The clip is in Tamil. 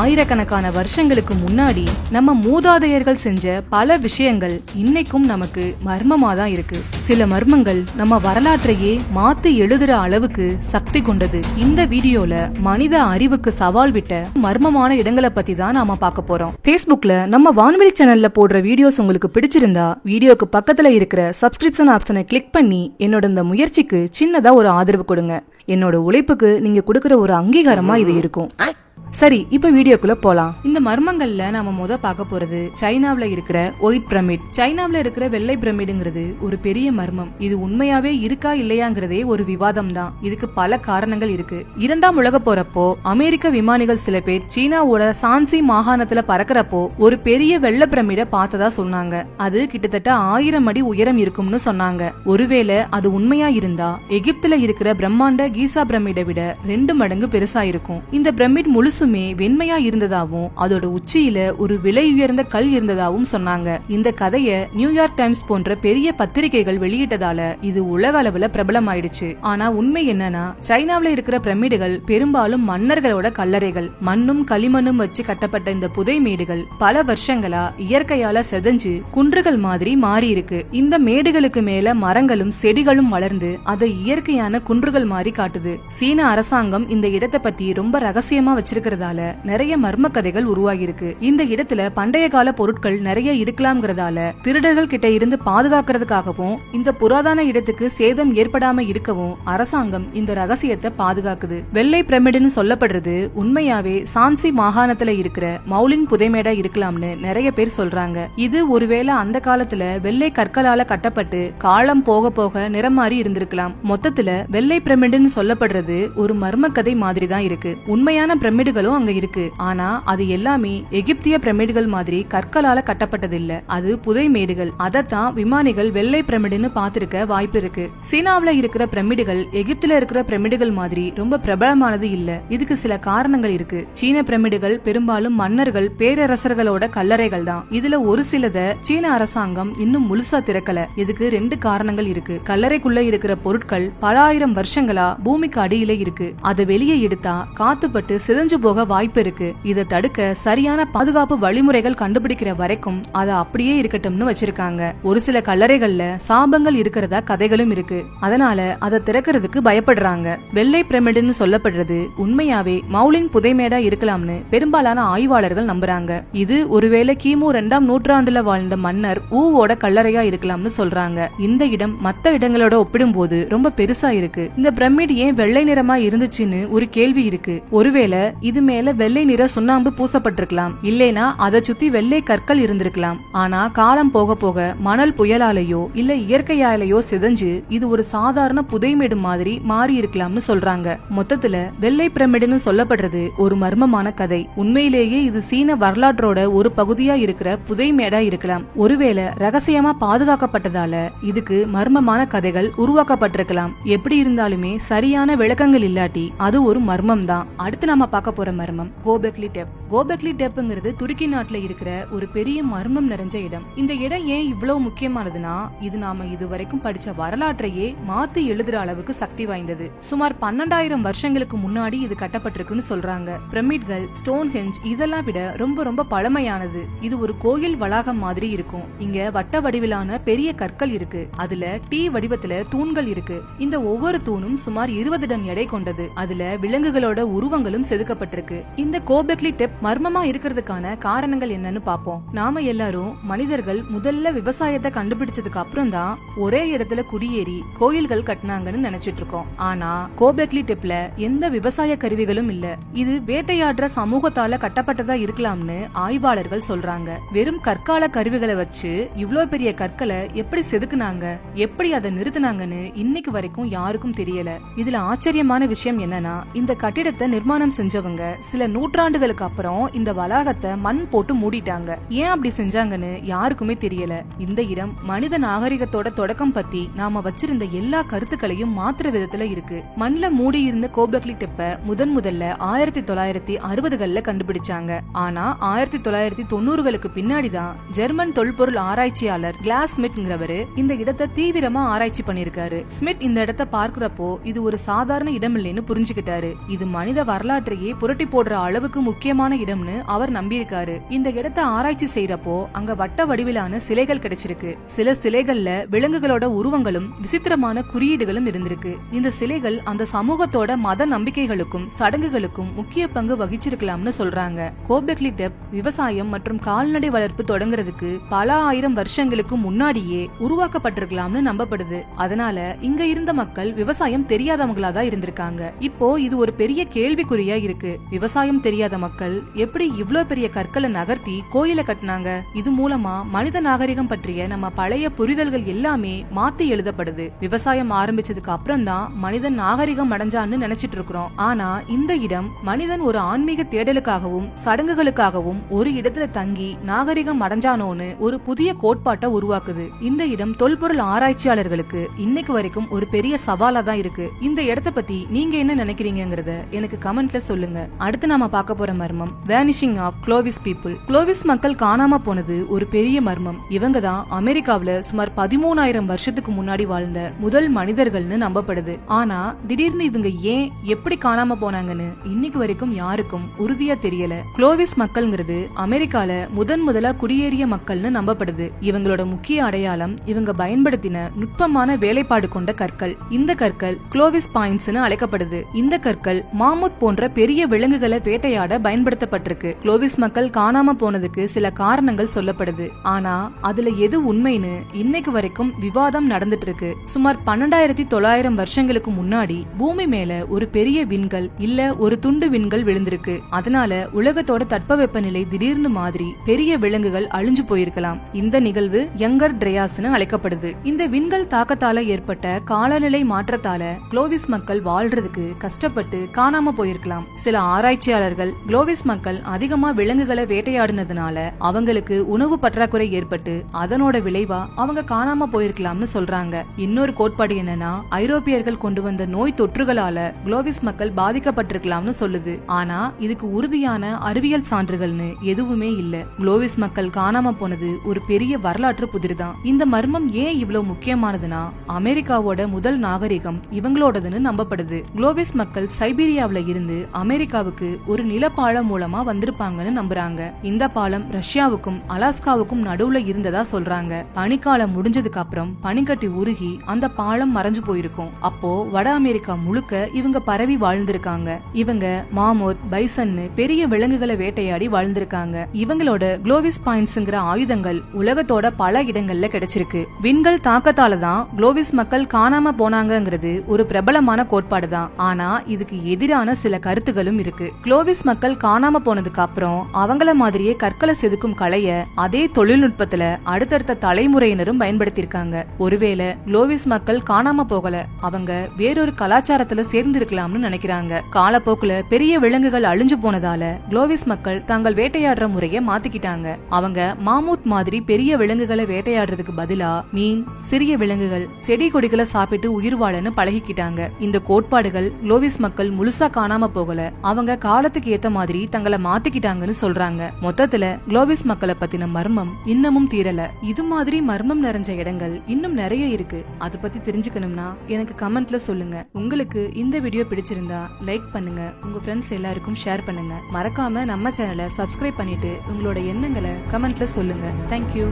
ஆயிரக்கணக்கான வருஷங்களுக்கு முன்னாடி நம்ம மூதாதையர்கள் செஞ்ச பல விஷயங்கள் இன்னைக்கும் நமக்கு மர்மமா தான் இருக்கு. சில மர்மங்கள் நம்ம வரலாற்றையே மாத்தி எழுதுற அளவுக்கு சக்தி கொண்டது. இந்த வீடியோல மனித அறிவுக்கு சவால் விட்ட மர்மமான இடங்களை பத்தி தான் நாம பார்க்க போறோம். பேஸ்புக்ல நம்ம வான்வெளி சேனல்ல போடுற வீடியோஸ் உங்களுக்கு பிடிச்சிருந்தா வீடியோக்கு பக்கத்துல இருக்கிற சப்ஸ்கிரிப்ஷன் ஆப்ஷனை கிளிக் பண்ணி என்னோட இந்த முயற்சிக்கு சின்னதா ஒரு ஆதரவு கொடுங்க. என்னோட உழைப்புக்கு நீங்க கொடுக்கற ஒரு அங்கீகாரமா இது இருக்கும். சரி இப்ப வீடியோக்குள்ள போலாம். இந்த மர்மங்கள்ல நாம முத பார்க்க போறது சைனாவில இருக்கிற ஒயிட் பிரமிட். சைனாவில இருக்கிற வெள்ளை பிரமிடுங்கிறது ஒரு பெரிய மர்மம். இது உண்மையாவே இருக்கா இல்லையாங்கிறதே ஒரு விவாதம் தான் இதுக்கு பல காரணங்கள் இருக்கு. இரண்டாம் உலக போறப்போ அமெரிக்க விமானிகள் சில பேர் சீனாவோட சான்சி மாகாணத்துல பறக்கிறப்போ ஒரு பெரிய வெள்ளை பிரமிட பார்த்ததா சொன்னாங்க. அது கிட்டத்தட்ட ஆயிரம் அடி உயரம் இருக்கும்னு சொன்னாங்க. ஒருவேளை அது உண்மையா இருந்தா எகிப்துல இருக்கிற பிரம்மாண்ட கீசா பிரமிடை விட ரெண்டு மடங்கு பெருசா இருக்கும். இந்த பிரமிட் முழுசுமே வெண்மையா இருந்ததாவும் அதோட உச்சியில ஒரு விலை உயர்ந்த கல் இருந்ததாவும் சொன்னாங்க. இந்த கதைய நியூயார்க் டைம்ஸ் போன்ற பெரிய பத்திரிகைகள் வெளியிட்டதால இது உலக அளவுல பிரபலமாயிடுச்சு. ஆனா உண்மை என்னன்னா சைனாவில இருக்கிற பிரமிடுகள் பெரும்பாலும் மன்னர்களோட கல்லறைகள் மண்ணும் களிமண்ணும் வச்சு கட்டப்பட்ட இந்த புதை மேடுகள் பல வருஷங்களா இயற்கையால செதஞ்சு குன்றுகள் மாதிரி மாறி இருக்கு இந்த மேடுகளுக்கு மேல மரங்களும் செடிகளும் வளர்ந்து அதை இயற்கையான குன்றுகள் மாதிரி காட்டுது. சீன அரசாங்கம் இந்த இடத்தை பத்தி ரொம்ப ரகசியமா இருக்கிறதால நிறைய மர்ம கதைகள் உருவாகியிருக்கு. இந்த இடத்துல பண்டைய கால பொருட்கள் நிறைய இருக்கலாம்ங்கிறதால திருடர்கள் கிட்ட இருந்து பாதுகாக்கிறதுக்காகவும் இந்த புராதன இடத்துக்கு சேதம் ஏற்படாம இருக்கவும் அரசாங்கம் இந்த ரகசியத்தை பாதுகாக்குது. வெள்ளை பிரமிடுன்னு சொல்லப்படுறது உண்மையாவே சான்சி மாகாணத்துல இருக்கிற மௌலிங் புதைமேடா இருக்கலாம்னு நிறைய பேர் சொல்றாங்க. இது ஒருவேளை அந்த காலத்துல வெள்ளை கற்களால கட்டப்பட்டு காலம் போக போக நிறம் மாறி இருந்திருக்கலாம். மொத்தத்துல வெள்ளை பிரமிடுன்னு சொல்லப்படுறது ஒரு மர்ம கதை மாதிரி தான் இருக்கு. உண்மையான பிரமிடுகள் பிரமிடுகளும் அங்க இருக்கு. ஆனா அது எல்லாமே எகிப்திய பிரமிடுகள் மாதிரி கற்களால கட்டப்பட்டது இல்ல அது புதை மேடுகள். அதத்தான் விமானிகள் வெள்ளை பிரமிடுன்னு பாத்திருக்க வாய்ப்பு இருக்கு. சீனாவுல இருக்கிற பிரமிடுகள் எகிப்துல இருக்கிற பிரமிடுகள் மாதிரி ரொம்ப பிரபலமானது இல்ல. இதுக்கு சில காரணங்கள் இருக்கு. சீன பிரமிடுகள் பெரும்பாலும் மன்னர்கள் பேரரசர்களோட கல்லறைகள் தான். இதுல ஒரு சிலத சீன அரசாங்கம் இன்னும் முழுசா திறக்கல. இதுக்கு ரெண்டு காரணங்கள் இருக்கு. கல்லறைக்குள்ள இருக்கிற பொருட்கள் பல ஆயிரம் வருஷங்களா பூமிக்கு அடியில இருக்கு. அதை வெளியே எடுத்தா காத்துப்பட்டு சிதைஞ்சு போக வாய்ப்பு இருக்கு. இதை தடுக்க சரியான பாதுகாப்பு வழிமுறைகள் கண்டுபிடிக்கிற வரைக்கும் அதை அப்படியே இருக்கட்டும்னு வச்சிருக்காங்க. ஒரு சில கல்லறைகள்ல சாபங்கள் இருக்கிறதா கதைகளும் இருக்கு. அதனால அதை திறக்கிறதுக்கு பயப்படுறாங்க. வெள்ளை பிரமிடுன்னு சொல்லப்படுறது உண்மையாவே மௌலிங் புதைமேடா இருக்கலாம்னு பெரும்பாலான ஆய்வாளர்கள் நம்புறாங்க. இது ஒருவேளை கிமு ரெண்டாம் நூற்றாண்டுல வாழ்ந்த மன்னர் ஊவோட கல்லறையா இருக்கலாம்னு சொல்றாங்க. இந்த இடம் மத்த இடங்களோட ஒப்பிடும்போது ரொம்ப பெருசா இருக்கு. இந்த பிரமிட் ஏன் வெள்ளை நிறமா இருந்துச்சுன்னு ஒரு கேள்வி இருக்கு. ஒருவேளை இது மேல வெள்ளை நிற சுண்ணாம்பு பூசப்பட்டிருக்கலாம். இல்லைனா அதை சுத்தி வெள்ளை கற்கள் இருந்திருக்கலாம். ஆனா காலம் போக போக மணல் புயலாலேயோ இல்ல இயற்கையாலேயோ சிதஞ்சு இது ஒரு சாதாரண புதைமேடு மாதிரி மாறி இருக்கலாம்னு சொல்றாங்க. மொத்தத்துல வெள்ளை பிரமிடுன்னு சொல்லப்படுறது ஒரு மர்மமான கதை. உண்மையிலேயே இது சீன வரலாற்றோட ஒரு பகுதியா இருக்கிற புதைமேடா இருக்கலாம். ஒருவேளை ரகசியமா பாதுகாக்கப்பட்டதால இதுக்கு மர்மமான கதைகள் உருவாக்கப்பட்டிருக்கலாம். எப்படி இருந்தாலுமே சரியான விளக்கங்கள் இல்லாட்டி அது ஒரு மர்மம் தான் அடுத்து நம்ம பார்க்க போற மர்மம். கோபெக்லி டெப் கோபெக்லி டெப்ங்கிறது துருக்கி நாட்டுல இருக்கிற ஒரு பெரிய மர்மம் நிறைஞ்ச இடம். இந்த இடம் ஏன் இவ்வளவு முக்கியமானதுன்னா இது நாம இதுவரைக்கும் படிச்ச வரலாற்றையே மாத்தி எழுதுற அளவுக்கு சக்தி வாய்ந்தது. சுமார் பன்னெண்டாயிரம் வருஷங்களுக்கு முன்னாடி இது கட்டப்பட்டிருக்குன்னு சொல்றாங்க. பிரமிட்கள் ஸ்டோன் ஹெஞ்ச் இதெல்லாம் விட ரொம்ப ரொம்ப பழமையானது. இது ஒரு கோயில் வளாகம் மாதிரி இருக்கும். இங்க வட்ட வடிவிலான பெரிய கற்கள் இருக்கு. அதுல டீ வடிவத்துல தூண்கள் இருக்கு. இந்த ஒவ்வொரு தூணும் சுமார் இருபது டன் எடை கொண்டது. அதுல விலங்குகளோட உருவங்களும் செதுக்கப்பட்டிருக்கு இந்த கோபெக்லி டெப் மர்மமா இருக்கிறதுக்கான காரணங்கள் என்னன்னு பாப்போம். நாம எல்லாரும் மனிதர்கள் முதல்ல விவசாயத்தை கண்டுபிடிச்சதுக்கு அப்புறம் தான் ஒரே இடத்துல குடியேறி கோயில்கள் கட்டினாங்கன்னு நினைச்சிட்டு இருக்கோம் ஆனா கோபெக்லி டெப்ல எந்த விவசாய கருவிகளும் இல்ல. இது வேட்டையாடுற சமூகத்தால கட்டப்பட்டதா இருக்கலாம்னு ஆய்வாளர்கள் சொல்றாங்க. வெறும் கற்கால கருவிகளை வச்சு இவ்ளோ பெரிய கற்களை எப்படி செதுக்குனாங்க? எப்படி அதை நிறுத்தினாங்கன்னு இன்னைக்கு வரைக்கும் யாருக்கும் தெரியல. இதுல ஆச்சரியமான விஷயம் என்னன்னா இந்த கட்டிடத்தை நிர்மாணம் செஞ்சவங்க சில நூற்றாண்டுகளுக்கு அப்புறம் இந்த வளாகத்தை மண் போட்டு மூடிட்டாங்க. ஏன் அப்படி செஞ்சாங்கன்னு யாருக்குமே தெரியல. இந்த இடம் மனித நாகரிகத்தோட தொடக்கம் பத்தி நாம வச்சிருந்த எல்லா கருத்துக்களையும் மாத்துற விதத்துல இருக்கு. மண்ல மூடி இருந்த கோபக்லி டெப்ப முதன் முதல்ல ஆயிரத்தி தொள்ளாயிரத்தி அறுபதுகள்ல கண்டுபிடிச்சாங்க. ஆனா ஆயிரத்தி தொள்ளாயிரத்தி தொண்ணூறுகளுக்கு பின்னாடிதான் ஜெர்மன் தொல்பொருள் ஆராய்ச்சியாளர் கிளாஸ் ஸ்மிட்ங்கிறவரு இந்த இடத்தை தீவிரமா ஆராய்ச்சி பண்ணிருக்காரு ஸ்மிட் இந்த இடத்தை பார்க்கிறப்போ இது ஒரு சாதாரண இடம் இல்லைன்னு புரிஞ்சுக்கிட்டாரு. இது மனித வரலாற்றையே புரட்டி போடுற அளவுக்கு முக்கியமான இடம்னு அவர் நம்பியிருக்காரு. இந்த இடத்த ஆராய்ச்சி செய்யறப்போ அங்க வட்ட வடிவிலான சிலைகள் கிடைச்சிருக்கு. சில சிலைகள்ல விலங்குகளோட உருவங்களும் விசித்திரமான குறியீடுகளும் இருந்திருக்கு. இந்த சிலைகள் அந்த சமூகத்தோட மத நம்பிக்கைகளுக்கும் சடங்குகளுக்கும் முக்கிய பங்கு வகிச்சிருக்கலாம்னு சொல்றாங்க. கோபெக்லி டெப் விவசாயம் மற்றும் கால்நடை வளர்ப்பு தொடங்குறதுக்கு பல ஆயிரம் வருஷங்களுக்கு முன்னாடியே உருவாக்கப்பட்டிருக்கலாம்னு நம்பப்படுது. அதனால இங்க இருந்த மக்கள் விவசாயம் தெரியாதவங்களா தான் இருந்திருக்காங்க. இப்போ இது ஒரு பெரிய கேள்விக்குறியா இருக்கு. விவசாயம் தெரியாத மக்கள் எப்படி இவ்ளோ பெரிய கற்களை நகர்த்தி கோயிலை கட்டினாங்க? இது மூலமா மனித நாகரிகம் பற்றிய நம்ம பழைய புரிதல்கள் எல்லாமே மாத்தி எழுதப்படுது. விவசாயம் ஆரம்பிச்சதுக்கு அப்புறம் தான் மனிதன் நாகரிகம் அடைஞ்சான்னு நினைச்சிட்டு இருக்கிறோம். ஆனா இந்த இடம் மனிதன் ஒரு ஆன்மீக தேடலுக்காகவும் சடங்குகளுக்காகவும் ஒரு இடத்துல தங்கி நாகரிகம் அடைஞ்சானோன்னு ஒரு புதிய கோட்பாட்டை உருவாக்குது. இந்த இடம் தொல்பொருள் ஆராய்ச்சியாளர்களுக்கு இன்னைக்கு வரைக்கும் ஒரு பெரிய சவாலா தான் இருக்கு. இந்த இடத்த பத்தி நீங்க என்ன நினைக்கிறீங்கிறத எனக்கு கமெண்ட்ல சொல்லுங்க. அடுத்து நாம பார்க்க போற மர்மம் vanishing of Clovis people Clovis மக்கள் காணாம போனது ஒரு பெரிய மர்மம். இவங்க தான் அமெரிக்காவுல சுமார் பதிமூணாயிரம் வருஷத்துக்கு முன்னாடி வாழ்ந்த முதல் மனிதர்கள்னு நம்பப்படுது. ஆனா திடீர்னு இவங்க ஏன் எப்படி காணாம போனாங்கன்னு இன்னைக்கு வரைக்கும் யாருக்கும் உறுதியா தெரியல. குளோவிஸ் மக்கள்ங்கிறது அமெரிக்கால முதன் முதலா குடியேறிய மக்கள்னு நம்பப்படுது. இவங்களோட முக்கிய அடையாளம் இவங்க பயன்படுத்தின நுட்பமான வேலைப்பாடு கொண்ட கற்கள். இந்த கற்கள் குளோவிஸ் பாயிண்ட்ஸ்னு அழைக்கப்படுது. இந்த கற்கள் மாமுத் போன்ற பெரிய விலங்குகளை வேட்டையாட பயன்படுத்தப்பட்டிருக்கு. குளோவிஸ் மக்கள் காணாம போனதுக்கு சில காரணங்கள் சொல்லப்படுது. ஆனா அதுல எது உண்மைன்னு இன்னைக்கு வரைக்கும் விவாதம் நடந்துட்டு இருக்கு சுமார் பன்னெண்டாயிரத்தி தொள்ளாயிரம் வருஷங்களுக்கு முன்னாடி பூமி மேல ஒரு பெரிய விண்கல் இல்ல ஒரு துண்டு விண்கல் விழுந்திருக்கு. அதனால உலகத்தோட தட்பவெப்பநிலை திடீர்னு மாதிரி பெரிய விலங்குகள் அழிஞ்சு போயிருக்கலாம். இந்த நிகழ்வு யங்கர் ட்ரையாஸ்னு அழைக்கப்படுது. இந்த விண்கல் தாக்கத்தால ஏற்பட்ட காலநிலை மாற்றத்தால குளோவிஸ் மக்கள் வாழ்றதுக்கு கஷ்டப்பட்டு காணாம போயிருக்கலாம். சில ஆராய்ச்சியாளர்கள் குளோவிஸ் மக்கள் அதிகமா விலங்குகளை வேட்டையாடினதுனால அவங்களுக்கு உணவு பற்றாக்குறை ஏற்பட்டு அதனோட விளைவா அவங்க காணாம போயிருக்கலாம்னு சொல்றாங்க. இன்னொரு கோட்பாடு என்னன்னா ஐரோப்பியர்கள் கொண்டு வந்த நோய் தொற்றுகளால குளோவிஸ் மக்கள் பாதிக்கப்பட்டிருக்கலாம்னு சொல்லுது. ஆனா இதுக்கு உறுதியான அறிவியல் சான்றுகள்னு எதுவுமே இல்ல. குளோவிஸ் மக்கள் காணாம போனது ஒரு பெரிய வரலாற்று புதிர்தான். இந்த மர்மம் ஏன் இவ்வளவு முக்கியமானதுன்னா அமெரிக்காவோட முதல் நாகரிகம் இவங்களோடதுன்னு நம்பப்படுது. குளோவிஸ் மக்கள் சைபீரியாவில இருந்து அமெரிக்காவுக்கு ஒரு நிலப்பாலம் மூலமா வந்திருப்பாங்கன்னு நம்புறாங்க. இந்த பாலம் ரஷ்யாவுக்கும் அலாஸ்காவுக்கும் நடுவுல இருந்ததா சொல்றாங்க. பனிக்காலம் முடிஞ்சதுக்கு அப்புறம் பனிக்கட்டி உருகி அந்த பாலம் மறைஞ்சு போயிருக்கும். அப்போ வட அமெரிக்கா முழுக்க இவங்க பரவி வாழ்ந்திருக்காங்க. இவங்க மாமோத் பைசன்னு பெரிய விலங்குகளை வேட்டையாடி வாழ்ந்திருக்காங்க. இவங்களோட குளோவிஸ் பாயிண்ட்ஸ்ங்கிற ஆயுதங்கள் உலகத்தோட பல இடங்கள்ல கிடைச்சிருக்கு. விண்கள் தாக்கத்தால தான் குளோவிஸ் மக்கள் காணாம போனாங்கங்கிறது ஒரு பிரபலமான கோட்பாடு தான் ஆனா இதுக்கு எதிரான சில கருத்துகளும் இருக்கு. குளோவிஸ் மக்கள் காணாம போனதுக்கு அப்புறம் அவங்கள மாதிரியே கற்களை செதுக்கும் கலைய அதே தொழில்நுட்பத்துல அடுத்தடுத்த தலைமுறையினரும் பயன்படுத்தியிருக்காங்க. ஒருவேளை குளோவிஸ் மக்கள் காணாம போகல அவங்க வேறொரு கலாச்சாரத்துல சேர்ந்திருக்கலாம்னு நினைக்கிறாங்க. காலப்போக்குல பெரிய விலங்குகள் அழிஞ்சு போனதால குளோவிஸ் மக்கள் தாங்கள் வேட்டையாடுற முறைய மாத்திக்கிட்டாங்க. அவங்க மாமூத் மாதிரி பெரிய விலங்குகளை வேட்டையாடுறதுக்கு பதிலா மீன் சிறிய விலங்குகள் செடி கொடிகளை சாப்பிட்டு உயிர் வாழன்னு பழகிக்கிட்டாங்க. இந்த கோட்பாடுகள் குளோவிஸ் மக்கள் முழுசா காணாம போகல அவங்க காலத்துக்கு ஏத்த மாதிரி தங்களை மாத்திக்கிட்டாங்கன்னு சொல்றாங்க. மொத்தத்துல குளோபிஸ் மக்களை பத்தின மர்மம் இன்னமும் தீரல. இது மாதிரி மர்மம் நிறைஞ்ச இடங்கள் இன்னும் நிறைய இருக்கு. அத பத்தி தெரிஞ்சுக்கணும்னா எனக்கு கமெண்ட்ல சொல்லுங்க. உங்களுக்கு இந்த வீடியோ பிடிச்சிருந்தா லைக் பண்ணுங்க. உங்க ஃப்ரெண்ட்ஸ் எல்லாருக்கும் ஷேர் பண்ணுங்க. மறக்காம நம்ம சேனலை சப்ஸ்கிரைப் பண்ணிட்டு உங்களோட எண்ணங்களை கமெண்ட்ல சொல்லுங்க. தேங்க்யூ